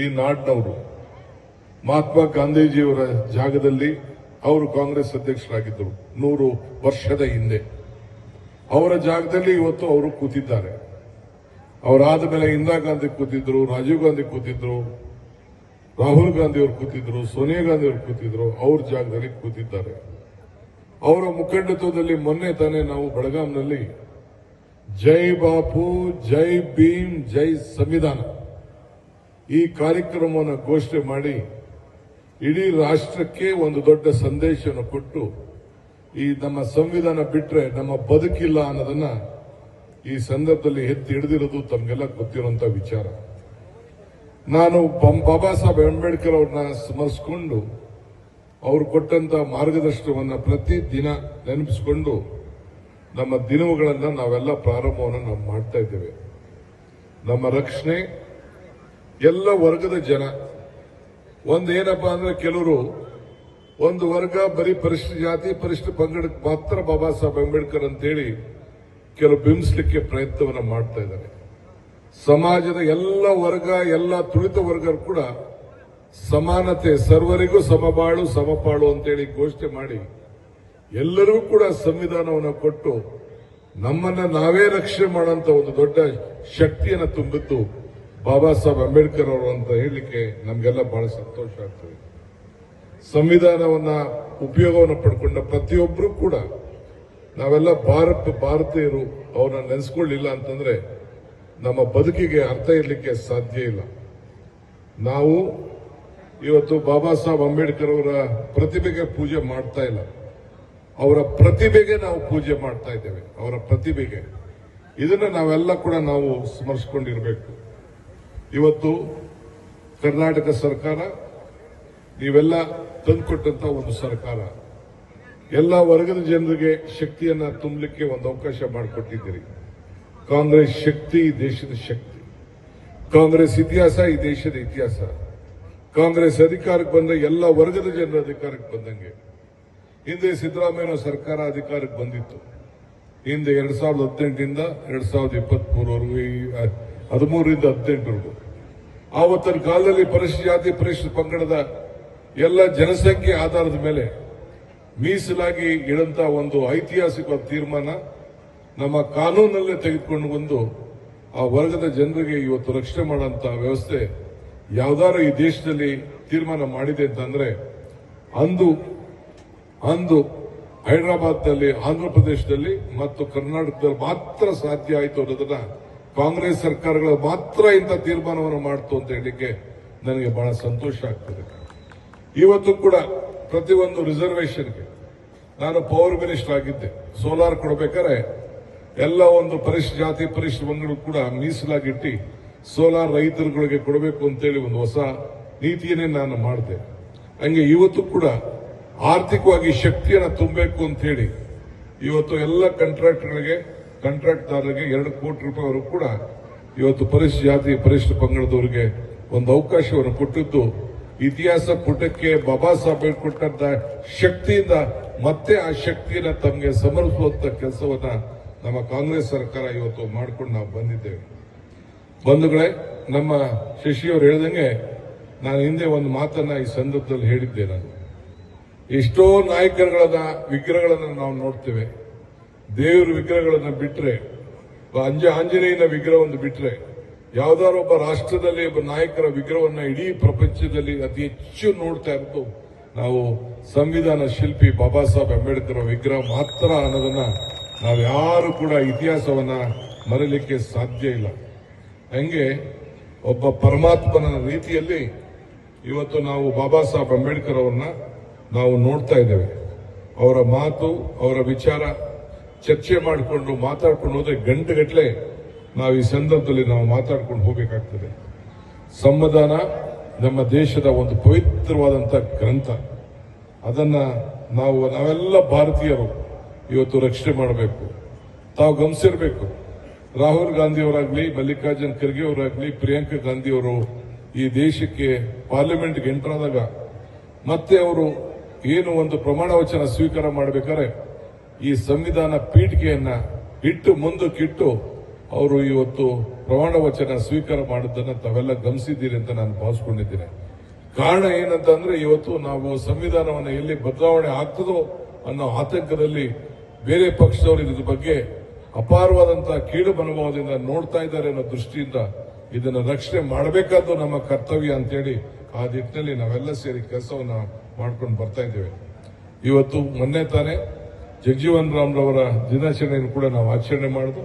ಈ ನಾಡಿನವರು, ಮಹಾತ್ಮ ಗಾಂಧೀಜಿಯವರ ಜಾಗದಲ್ಲಿ ಅವರು ಕಾಂಗ್ರೆಸ್ ಅಧ್ಯಕ್ಷರಾಗಿದ್ದರು ನೂರು ವರ್ಷದ ಹಿಂದೆ. ಅವರ ಜಾಗದಲ್ಲಿ ಇವತ್ತು ಅವರು ಕೂತಿದ್ದಾರೆ. ಅವರಾದ ಮೇಲೆ ಇಂದಿರಾ ಗಾಂಧಿ ಕೂತಿದ್ರು, ರಾಜೀವ್ ಗಾಂಧಿ ಕೂತಿದ್ರು, ರಾಹುಲ್ ಗಾಂಧಿ ಅವರು ಕೂತಿದ್ರು, ಸೋನಿಯಾ ಗಾಂಧಿ ಅವರು ಕೂತಿದ್ರು, ಅವ್ರ ಜಾಗದಲ್ಲಿ ಕೂತಿದ್ದಾರೆ. ಅವರ ಮುಖಂಡತ್ವದಲ್ಲಿ ಮೊನ್ನೆ ತಾನೇ ನಾವು ಬೆಳಗಾಂನಲ್ಲಿ ಜೈ ಬಾಪು, ಜೈ ಭೀಮ್, ಜೈ ಸಂವಿಧಾನ. ಈ ಕಾರ್ಯಕ್ರಮವನ್ನು ಘೋಷಣೆ ಮಾಡಿ ಇಡೀ ರಾಷ್ಟ್ರಕ್ಕೆ ಒಂದು ದೊಡ್ಡ ಸಂದೇಶವನ್ನು ಕೊಟ್ಟು ಈ ನಮ್ಮ ಸಂವಿಧಾನ ಬಿಟ್ಟರೆ ನಮ್ಮ ಬದುಕಿಲ್ಲ ಅನ್ನೋದನ್ನ ಈ ಸಂದರ್ಭದಲ್ಲಿ ಎತ್ತಿ ಹಿಡಿದಿರೋದು ತಮಗೆಲ್ಲ ಗೊತ್ತಿರುವಂತಹ ವಿಚಾರ. ನಾನು ಬಾಬಾ ಸಾಹೇಬ್ ಅಂಬೇಡ್ಕರ್ ಅವ್ರನ್ನ ಸ್ಮರಿಸಿಕೊಂಡು ಅವರು ಕೊಟ್ಟಂತ ಮಾರ್ಗದರ್ಶನವನ್ನು ಪ್ರತಿ ದಿನ ನೆನಪಿಸಿಕೊಂಡು ನಮ್ಮ ದಿನವುಗಳನ್ನ ನಾವೆಲ್ಲ ಪ್ರಾರಂಭವನ್ನು ನಾವು ಮಾಡ್ತಾ ಇದ್ದೇವೆ. ನಮ್ಮ ರಕ್ಷಣೆ, ಎಲ್ಲ ವರ್ಗದ ಜನ. ಒಂದೇನಪ್ಪ ಅಂದ್ರೆ ಕೆಲವರು ಒಂದು ವರ್ಗ ಬರೀ ಪರಿಶಿಷ್ಟ ಜಾತಿ, ಪರಿಶಿಷ್ಟ ಪಂಗಡಕ್ಕೆ ಮಾತ್ರ ಬಾಬಾ ಸಾಹೇಬ್ ಅಂಬೇಡ್ಕರ್ ಅಂತೇಳಿ ಕೆಲವು ಬಿಂಬಿಸ್ಲಿಕ್ಕೆ ಪ್ರಯತ್ನವನ್ನು ಮಾಡ್ತಾ ಇದ್ದಾರೆ. ಸಮಾಜದ ಎಲ್ಲ ವರ್ಗ, ಎಲ್ಲ ತುಳಿತ ವರ್ಗ ಕೂಡ ಸಮಾನತೆ, ಸರ್ವರಿಗೂ ಸಮಬಾಳು, ಸಮಪಾಳು ಅಂತೇಳಿ ಘೋಷಣೆ ಮಾಡಿ ಎಲ್ಲರಿಗೂ ಕೂಡ ಸಂವಿಧಾನವನ್ನು ಕೊಟ್ಟು ನಮ್ಮನ್ನ ನಾವೇ ರಕ್ಷಣೆ ಮಾಡುವಂತ ಒಂದು ದೊಡ್ಡ ಶಕ್ತಿಯನ್ನು ತುಂಬಿದ್ದು ಬಾಬಾ ಸಾಹೇಬ್ ಅಂಬೇಡ್ಕರ್ ಅವರು ಅಂತ ಹೇಳಲಿಕ್ಕೆ ನಮಗೆಲ್ಲ ಬಹಳ ಸಂತೋಷ ಆಗ್ತದೆ. ಸಂವಿಧಾನವನ್ನ ಉಪಯೋಗವನ್ನು ಪಡ್ಕೊಂಡ ಪ್ರತಿಯೊಬ್ಬರು ಕೂಡ ನಾವೆಲ್ಲ ಭಾರತ ಭಾರತೀಯರು ಅವ್ರನ್ನ ನೆನೆಸ್ಕೊಳ್ಳಿಲ್ಲ ಅಂತಂದ್ರೆ ನಮ್ಮ ಬದುಕಿಗೆ ಅರ್ಥ ಇರಲಿಕ್ಕೆ ಸಾಧ್ಯ ಇಲ್ಲ. ನಾವು ಇವತ್ತು ಬಾಬಾ ಸಾಹೇಬ್ ಅಂಬೇಡ್ಕರ್ ಅವರ ಪ್ರತಿಭೆಗೆ ಪೂಜೆ ಮಾಡ್ತಾ ಇಲ್ಲ. ಅವರ ಪ್ರತಿಭೆಗೆ ನಾವು ಪೂಜೆ ಮಾಡ್ತಾ ಇದ್ದೇವೆ, ಅವರ ಪ್ರತಿಭೆಗೆ. ಇದನ್ನ ನಾವೆಲ್ಲ ಕೂಡ ನಾವು ಸ್ಮರಿಸಿಕೊಂಡಿರಬೇಕು. ಇವತ್ತು ಕರ್ನಾಟಕ ಸರ್ಕಾರ, ನೀವೆಲ್ಲ ತಂದುಕೊಟ್ಟಂತ ಒಂದು ಸರ್ಕಾರ. ಎಲ್ಲ ವರ್ಗದ ಜನರಿಗೆ ಶಕ್ತಿಯನ್ನ ತುಂಬಲಿಕ್ಕೆ ಒಂದು ಅವಕಾಶ ಮಾಡಿಕೊಟ್ಟಿದ್ದೀರಿ. ಕಾಂಗ್ರೆಸ್ ಶಕ್ತಿ, ಈ ದೇಶದ ಶಕ್ತಿ. ಕಾಂಗ್ರೆಸ್ ಇತಿಹಾಸ, ಈ ದೇಶದ ಇತಿಹಾಸ. ಕಾಂಗ್ರೆಸ್ ಅಧಿಕಾರಕ್ಕೆ ಬಂದ ಎಲ್ಲ ವರ್ಗದ ಜನರ ಅಧಿಕಾರಕ್ಕೆ ಬಂದಂಗೆ. ಹಿಂದೆ ಸಿದ್ದರಾಮಯ್ಯ ಸರ್ಕಾರ ಅಧಿಕಾರಕ್ಕೆ ಬಂದಿತ್ತು. ಹಿಂದೆ ಎರಡ್ ಸಾವಿರದ ಹದಿನೆಂಟರಿಂದ ಎರಡ್ ಸಾವಿರದ ಇಪ್ಪತ್ತ್ ಮೂರವರೆಗೂ ಹದಿಮೂರರಿಂದ ಹದಿನೆಂಟರವರೆಗೂ ಆವತ್ತಿನ ಕಾಲದಲ್ಲಿ ಪರಿಶಿಷ್ಟ ಜಾತಿ, ಪರಿಶಿಷ್ಟ ಪಂಗಡದ ಎಲ್ಲ ಜನಸಂಖ್ಯೆ ಆಧಾರದ ಮೇಲೆ ಮೀಸಲಾಗಿ ಇಡಂತ ಒಂದು ಐತಿಹಾಸಿಕ ತೀರ್ಮಾನ ನಮ್ಮ ಕಾನೂನಲ್ಲೇ ತೆಗೆದುಕೊಂಡು ಬಂದು ಆ ವರ್ಗದ ಜನರಿಗೆ ಇವತ್ತು ರಕ್ಷಣೆ ಮಾಡುವಂತ ವ್ಯವಸ್ಥೆ ಯಾವ್ದಾರು ಈ ದೇಶದಲ್ಲಿ ತೀರ್ಮಾನ ಮಾಡಿದೆ ಅಂತಂದ್ರೆ ಅಂದು ಅಂದು ಹೈದರಾಬಾದ್ನಲ್ಲಿ ಆಂಧ್ರ ಪ್ರದೇಶದಲ್ಲಿ ಮತ್ತು ಕರ್ನಾಟಕದಲ್ಲಿ ಮಾತ್ರ ಸಾಧ್ಯ ಆಯಿತು ಅನ್ನೋದನ್ನ ಕಾಂಗ್ರೆಸ್ ಸರ್ಕಾರಗಳು ಮಾತ್ರ ಇಂಥ ತೀರ್ಮಾನವನ್ನು ಮಾಡ್ತು ಅಂತ ಹೇಳಲಿಕ್ಕೆ ನನಗೆ ಬಹಳ ಸಂತೋಷ ಆಗ್ತದೆ. ಇವತ್ತು ಕೂಡ ಪ್ರತಿಯೊಂದು ರಿಸರ್ವೇಷನ್ಗೆ ನಾನು ಪವರ್ ಮಿನಿಸ್ಟರ್ ಆಗಿದ್ದೆ. ಸೋಲಾರ್ ಕೊಡಬೇಕಾದ್ರೆ ಎಲ್ಲ ಒಂದು ಪರಿಶ್, ಜಾತಿ ಪರಿಶ್ರಮಗಳು ಕೂಡ ಮೀಸಲಾಗಿಟ್ಟು ಸೋಲಾರ್ ರೈತರುಗಳಿಗೆ ಕೊಡಬೇಕು ಅಂತೇಳಿ ಒಂದು ಹೊಸ ನೀತಿಯನ್ನೇ ನಾನು ಮಾಡಿದೆ. ಹಂಗೆ ಇವತ್ತು ಕೂಡ ಆರ್ಥಿಕವಾಗಿ ಶಕ್ತಿಯನ್ನು ತುಂಬಬೇಕು ಅಂತ ಹೇಳಿ ಇವತ್ತು ಎಲ್ಲ ಕಾಂಟ್ರಾಕ್ಟ್ಗಳಿಗೆ ಕಾಂಟ್ರಾಕ್ಟ್ದಾರರಿಗೆ ಎರಡು ಕೋಟಿ ರೂಪಾಯಿವರೆಗೂ ಕೂಡ ಇವತ್ತು ಪರಿಶ್ ಜಾತಿ ಪರಿಶಿಷ್ಟ ಪಂಗಡದವರಿಗೆ ಒಂದು ಅವಕಾಶವನ್ನು ಕೊಟ್ಟಿದ್ದು, ಇತಿಹಾಸ ಪುಟಕ್ಕೆ ಬಾಬಾ ಸಾಹೇಬ್ ಕೊಟ್ಟಂತ ಶಕ್ತಿಯಿಂದ ಮತ್ತೆ ಆ ಶಕ್ತಿಯನ್ನ ತಮಗೆ ಸಮರ್ಪಿಸುವಂತ ಕೆಲಸವನ್ನ ನಮ್ಮ ಕಾಂಗ್ರೆಸ್ ಸರ್ಕಾರ ಇವತ್ತು ಮಾಡ್ಕೊಂಡು ನಾವು ಬಂದಿದ್ದೇವೆ. ಬಂಧುಗಳೇ, ನಮ್ಮ ಶಶಿಯವರು ಹೇಳಿದಂಗೆ ನಾನು ಹಿಂದೆ ಒಂದು ಮಾತನ್ನ ಈ ಸಂದರ್ಭದಲ್ಲಿ ಹೇಳಿದ್ದೆ ನಾನು. ಎಷ್ಟೋ ನಾಯಕರುಗಳನ್ನ ವಿಗ್ರಹಗಳನ್ನು ನಾವು ನೋಡ್ತೇವೆ. ದೇವರ ವಿಗ್ರಹಗಳನ್ನ ಬಿಟ್ರೆ ಅಂಜ ಆಂಜನೇಯನ ವಿಗ್ರಹವನ್ನು ಬಿಟ್ರೆ, ಯಾವ್ದಾದ್ರು ಒಬ್ಬ ರಾಷ್ಟ್ರದಲ್ಲಿ ಒಬ್ಬ ನಾಯಕರ ವಿಗ್ರಹವನ್ನ ಇಡೀ ಪ್ರಪಂಚದಲ್ಲಿ ಅತಿ ಹೆಚ್ಚು ನೋಡ್ತಾ ಇರೋದು ನಾವು ಸಂವಿಧಾನ ಶಿಲ್ಪಿ ಬಾಬಾ ಸಾಹೇಬ್ ಅಂಬೇಡ್ಕರ್ ವಿಗ್ರಹ ಮಾತ್ರ ಅನ್ನೋದನ್ನ ನಾವು ಯಾರು ಕೂಡ ಇತಿಹಾಸವನ್ನ ಮರೀಲಿಕ್ಕೆ ಸಾಧ್ಯ ಇಲ್ಲ. ಹಂಗೆ ಒಬ್ಬ ಪರಮಾತ್ಮನ ರೀತಿಯಲ್ಲಿ ಇವತ್ತು ನಾವು ಬಾಬಾ ಸಾಹೇಬ್ ಅಂಬೇಡ್ಕರ್ ಅವರನ್ನ ನಾವು ನೋಡ್ತಾ ಇದ್ದೇವೆ. ಅವರ ಮಾತು, ಅವರ ವಿಚಾರ ಚರ್ಚೆ ಮಾಡಿಕೊಂಡು ಮಾತಾಡ್ಕೊಂಡು ಹೋದ್ರೆ ಗಂಟೆಗಟ್ಟಲೆ ನಾವು ಈ ಸಂದರ್ಭದಲ್ಲಿ ನಾವು ಮಾತಾಡ್ಕೊಂಡು ಹೋಗಬೇಕಾಗ್ತದೆ. ಸಂವಿಧಾನ ನಮ್ಮ ದೇಶದ ಒಂದು ಪವಿತ್ರವಾದಂಥ ಗ್ರಂಥ. ಅದನ್ನ ನಾವು, ನಾವೆಲ್ಲ ಭಾರತೀಯರು ಇವತ್ತು ರಕ್ಷಣೆ ಮಾಡಬೇಕು. ತಾವು ಗಮನಿಸಿರ್ಬೇಕು. ರಾಹುಲ್ ಗಾಂಧಿ ಅವರಾಗ್ಲಿ ಮಲ್ಲಿಕಾರ್ಜುನ್ ಖರ್ಗೆ ಅವರಾಗ್ಲಿ, ಪ್ರಿಯಾಂಕಾ ಗಾಂಧಿ ಅವರು ಈ ದೇಶಕ್ಕೆ ಪಾರ್ಲಿಮೆಂಟ್ಗೆ ಎಂಟರ್ ಆದಾಗ ಮತ್ತೆ ಅವರು ಏನು ಒಂದು ಪ್ರಮಾಣ ವಚನ ಸ್ವೀಕಾರ ಮಾಡಬೇಕಾದ್ರೆ ಈ ಸಂವಿಧಾನ ಪೀಠಿಕೆಯನ್ನ ಇಟ್ಟು ಮುಂದಕ್ಕಿಟ್ಟು ಅವರು ಇವತ್ತು ಪ್ರಮಾಣ ವಚನ ಸ್ವೀಕಾರ ಮಾಡಿದ್ದನ್ನ ತಾವೆಲ್ಲ ಗಮನಿಸಿದ್ದೀರಿ ಅಂತ ನಾನು ಭಾವಿಸ್ಕೊಂಡಿದ್ದೇನೆ. ಕಾರಣ ಏನಂತಂದ್ರೆ ಇವತ್ತು ನಾವು ಸಂವಿಧಾನವನ್ನು ಎಲ್ಲಿ ಬದಲಾವಣೆ ಆಗ್ತದೋ ಅನ್ನೋ ಆತಂಕದಲ್ಲಿ ಬೇರೆ ಪಕ್ಷದವರು ಇದ್ರ ಬಗ್ಗೆ ಅಪಾರವಾದಂತಹ ಕೀಳು ಮನೋಭಾವದಿಂದ ನೋಡ್ತಾ ಇದ್ದಾರೆ ಅನ್ನೋ ದೃಷ್ಟಿಯಿಂದ ಇದನ್ನು ರಕ್ಷಣೆ ಮಾಡಬೇಕಾದ್ದು ನಮ್ಮ ಕರ್ತವ್ಯ ಅಂತೇಳಿ ಆ ನಿಟ್ಟಿನಲ್ಲಿ ನಾವೆಲ್ಲ ಸೇರಿ ಕೆಲಸವನ್ನ ಮಾಡ್ಕೊಂಡು ಬರ್ತಾ ಇದ್ದೇವೆ. ಇವತ್ತು ಮೊನ್ನೆ ತಾನೇ ಜಗಜೀವನ್ ರಾಮ್ರವರ ದಿನಾಚರಣೆಯನ್ನು ಕೂಡ ನಾವು ಆಚರಣೆ ಮಾಡಿದ್ವು.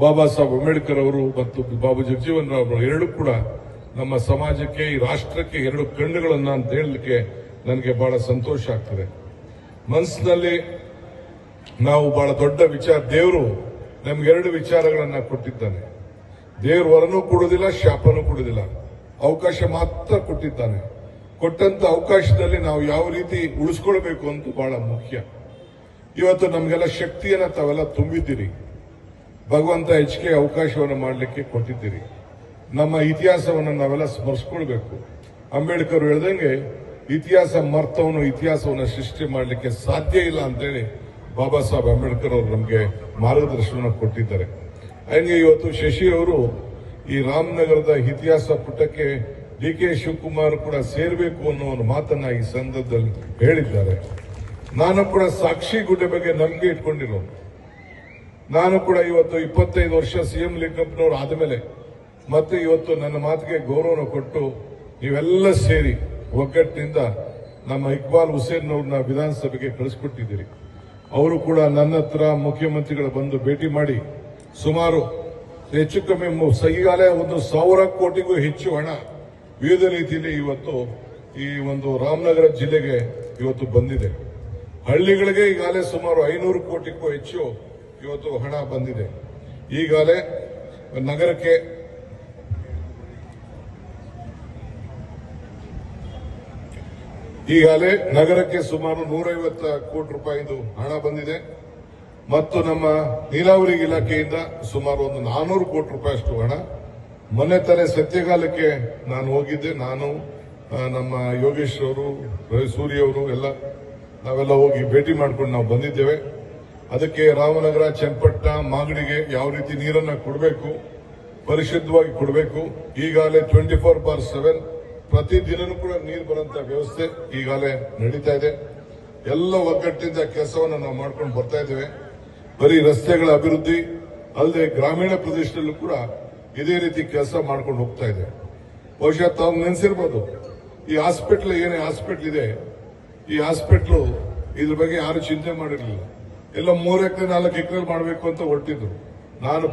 ಬಾಬಾ ಸಾಹೇಬ್ ಅಂಬೇಡ್ಕರ್ ಅವರು ಮತ್ತು ಬಾಬು ಜಗಜೀವನ್ ರಾಮ್ ಎರಡು ಕೂಡ ನಮ್ಮ ಸಮಾಜಕ್ಕೆ, ಈ ರಾಷ್ಟ್ರಕ್ಕೆ ಎರಡು ಕಣ್ಣುಗಳನ್ನ ಅಂತ ಹೇಳಲಿಕ್ಕೆ ನನಗೆ ಬಹಳ ಸಂತೋಷ ಆಗ್ತದೆ. ಮನಸ್ಸಿನಲ್ಲಿ ನಾವು ಬಹಳ ದೊಡ್ಡ ವಿಚಾರ, ದೇವರು ನಮ್ಗೆ ಎರಡು ವಿಚಾರಗಳನ್ನ ಕೊಟ್ಟಿದ್ದಾನೆ. ದೇವ್ರ ವರನೂ ಕೊಡುವುದಿಲ್ಲ, ಶಾಪನೂ ಕೊಡುವುದಿಲ್ಲ. ಅವಕಾಶ ಮಾತ್ರ ಕೊಟ್ಟಿದ್ದಾನೆ. ಕೊಟ್ಟಂತ ಅವಕಾಶದಲ್ಲಿ ನಾವು ಯಾವ ರೀತಿ ಉಳಿಸ್ಕೊಳ್ಬೇಕು ಅಂತ ಬಹಳ ಮುಖ್ಯ. ಇವತ್ತು ನಮಗೆಲ್ಲ ಶಕ್ತಿಯನ್ನ ತಾವೆಲ್ಲ ತುಂಬಿದ್ದೀರಿ. ಭಗವಂತ ಹೆಚ್ಚಿಗೆ ಅವಕಾಶವನ್ನು ಮಾಡಲಿಕ್ಕೆ ಕೊಟ್ಟಿದ್ದೀರಿ. ನಮ್ಮ ಇತಿಹಾಸವನ್ನು ನಾವೆಲ್ಲ ಸ್ಮರಿಸ್ಕೊಳ್ಬೇಕು. ಅಂಬೇಡ್ಕರ್ ಹೇಳ್ದಂಗೆ ಇತಿಹಾಸ ಮರ್ತವನು ಇತಿಹಾಸವನ್ನು ಸೃಷ್ಟಿ ಮಾಡಲಿಕ್ಕೆ ಸಾಧ್ಯ ಇಲ್ಲ ಅಂತೇಳಿ ಬಾಬಾ ಸಾಹೇಬ್ ಅಂಬೇಡ್ಕರ್ ಅವರು ನಮಗೆ ಮಾರ್ಗದರ್ಶನ ಕೊಟ್ಟಿದ್ದಾರೆ. ಹಂಗೆ ಇವತ್ತು ಶಶಿ ಅವರು ಈ ರಾಮನಗರದ ಇತಿಹಾಸ ಪುಟಕ್ಕೆ ಡಿ ಕೆ ಶಿವಕುಮಾರ್ ಕೂಡ ಸೇರಬೇಕು ಅನ್ನೋ ಒಂದು ಮಾತನ್ನ ಈ ಸಂದರ್ಭದಲ್ಲಿ ಹೇಳಿದ್ದಾರೆ. ನಾನು ಕೂಡ ಸಾಕ್ಷಿ ಗುಡ್ಡೆ ಬಗ್ಗೆ ನಂಬಿಕೆ ಇಟ್ಕೊಂಡಿರೋ ನಾನು ಕೂಡ ಇವತ್ತು ಇಪ್ಪತ್ತೈದು ವರ್ಷ ಸಿಎಂ ಲಿಂಗಪ್ಪನವರು ಆದಮೇಲೆ ಮತ್ತೆ ಇವತ್ತು ನನ್ನ ಮಾತಿಗೆ ಗೌರವನ ಕೊಟ್ಟು ನೀವೆಲ್ಲ ಸೇರಿ ಒಗ್ಗಟ್ಟಿನಿಂದ ನಮ್ಮ ಇಕ್ಬಾಲ್ ಹುಸೇನ್ ಅವ್ರನ್ನ ವಿಧಾನಸಭೆಗೆ ಕಳಿಸ್ಕೊಟ್ಟಿದ್ದೀರಿ ಅವರು ಕೂಡ ನನ್ನ ಹತ್ರ ಮುಖ್ಯಮಂತ್ರಿಗಳು ಬಂದು ಭೇಟಿ ಮಾಡಿ ಸುಮಾರು ಹೆಚ್ಚು ಕಮ್ಮಿ ಈಗಾಗಲೇ ಒಂದು ಸಾವಿರ ಕೋಟಿಗೂ ಹೆಚ್ಚು ಹಣ ವಿವಿಧ ರೀತಿಯಲ್ಲಿ ಇವತ್ತು ಈ ಒಂದು ರಾಮನಗರ ಜಿಲ್ಲೆಗೆ ಇವತ್ತು ಬಂದಿದೆ. ಹಳ್ಳಿಗಳಿಗೆ ಈಗಾಗಲೇ ಸುಮಾರು ಐನೂರು ಕೋಟಿಗೂ ಹೆಚ್ಚು ಇವತ್ತು ಹಣ ಬಂದಿದೆ. ಈಗಾಗಲೇ ನಗರಕ್ಕೆ ಈಗಾಗಲೇ ನಗರಕ್ಕೆ ಸುಮಾರು ನೂರೈವತ್ತ ಕೋಟಿ ರೂಪಾಯಿದು ಹಣ ಬಂದಿದೆ. ಮತ್ತು ನಮ್ಮ ನೀರಾವರಿ ಇಲಾಖೆಯಿಂದ ಸುಮಾರು ಒಂದು ನಾನೂರು ಕೋಟಿ ರೂಪಾಯಿಯಷ್ಟು ಹಣ ಮೊನ್ನೆ ತಾನೇ ಸತ್ಯಗಾಲಕ್ಕೆ ನಾನು ಹೋಗಿದ್ದೆ. ನಾನು ನಮ್ಮ ಯೋಗೇಶ್ ಅವರು ಸೂರ್ಯ ಅವರು ಎಲ್ಲ, ನಾವೆಲ್ಲ ಹೋಗಿ ಭೇಟಿ ಮಾಡ್ಕೊಂಡು ನಾವು ಬಂದಿದ್ದೇವೆ. ಅದಕ್ಕೆ ರಾಮನಗರ, ಚನ್ನಪಟ್ಟ, ಮಾಗಡಿಗೆ ಯಾವ ರೀತಿ ನೀರನ್ನು ಕೊಡಬೇಕು, ಪರಿಶುದ್ಧವಾಗಿ ಕೊಡಬೇಕು, ಈಗಾಗಲೇ ಟ್ವೆಂಟಿ ಫೋರ್ ಬಾರ್ ಸೆವೆನ್ ಪ್ರತಿದಿನನೂ ಕೂಡ ನೀರು ಬರುವಂತ ವ್ಯವಸ್ಥೆ ಈಗಾಗಲೇ ನಡೀತಾ ಇದೆ. ಎಲ್ಲ ಒಗ್ಗಟ್ಟಿನಿಂದ ಕೆಲಸವನ್ನು ನಾವು ಮಾಡ್ಕೊಂಡು ಬರ್ತಾ ಇದ್ದೇವೆ. ಬರೀ ರಸ್ತೆಗಳ ಅಭಿವೃದ್ಧಿ, ಅಲ್ಲದೆ ಗ್ರಾಮೀಣ ಪ್ರದೇಶದಲ್ಲೂ ಕೂಡ ಇದೇ ರೀತಿ ಕೆಲಸ ಮಾಡ್ಕೊಂಡು ಹೋಗ್ತಾ ಇದೆ. ಬಹುಶಃ ತಾವು ನೆನೆಸಿರ್ಬೋದು, ಈ ಹಾಸ್ಪಿಟ್ಲ್ ಏನೇ ಹಾಸ್ಪಿಟ್ಲ್ ಇದೆ, ಈ ಹಾಸ್ಪಿಟ್ಲು ಇದ್ರ ಬಗ್ಗೆ ಯಾರು ಚಿಂತೆ ಮಾಡಿರಲಿಲ್ಲ. ಎಲ್ಲ ಮೂರು ಎಕರೆ, ನಾಲ್ಕು ಎಕರೆ ಮಾಡಬೇಕು ಅಂತ ಹೊರಟಿದ್ರು. ನಾನು